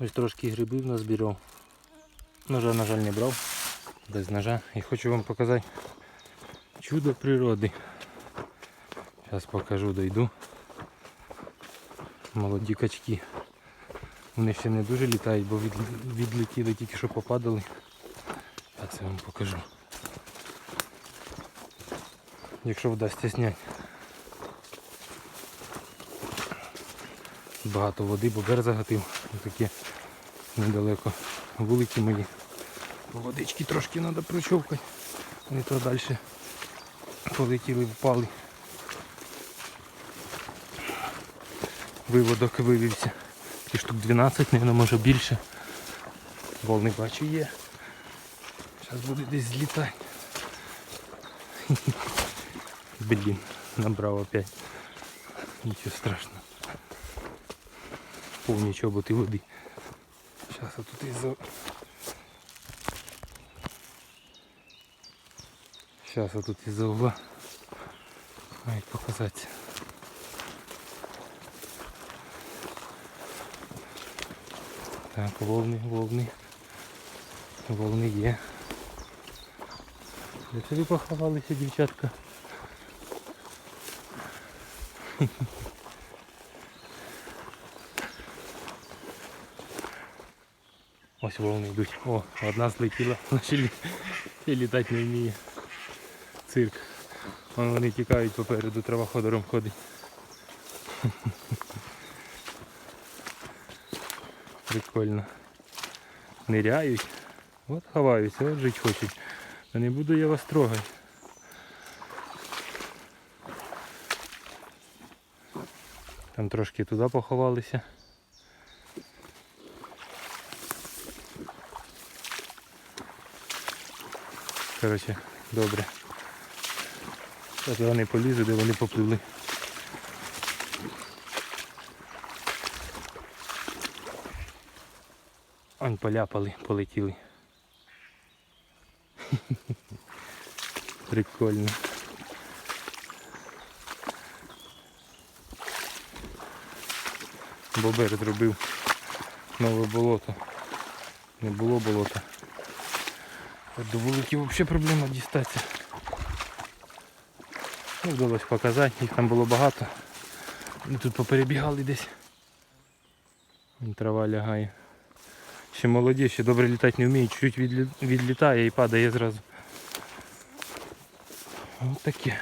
Ось трошки грибів назбирав. Ножа, на жаль, не брав. Без ножа. І хочу вам показати чудо природи. Зараз покажу, дойду. Молоді качки. Вони ще не дуже літають, бо від, відлетіли тільки що попадали. Зараз я вам покажу. Якщо вдасться зняти. Багато води, бо бер загатив. Таке недалеко вулики мої. Водички трошки треба прочовкати. Вони то далі полетіли, впали. Виводок вивівся. І штук 12, мабуть, може більше. Волни бачу є. Зараз буде десь злітати. Блін, набрав опять. Нічого страшного. Повні чоботи води. Зараз тут із-за... Зараз я тут із-за угла. Мають показатися. Так, волни, волни. Волни є. Де ви поховалися, дівчатка? Ось волни йдуть. О, одна злетіла, наче лі... і літати не вміє. Цирк. Вон вони тікають попереду, трава ходором ходить. Прикольно. Ниряють. От ховаються, от жити хочуть. Та не буду я вас трогати. Там трошки туди поховалися. Коротше, добре. Зараз вони полізу, де вони попливли. Он поляпали, полетіли. Прикольно. Бобер зробив нове болото. Не було болота. До вуликів взагалі проблема дістатися. Ну, вдалося показати, їх там було багато. Вони тут поперебігали десь. Трава лягає. Ще молоді, ще добре літати не вміють, чуть-чуть відлітає і падає зразу. Ось таке.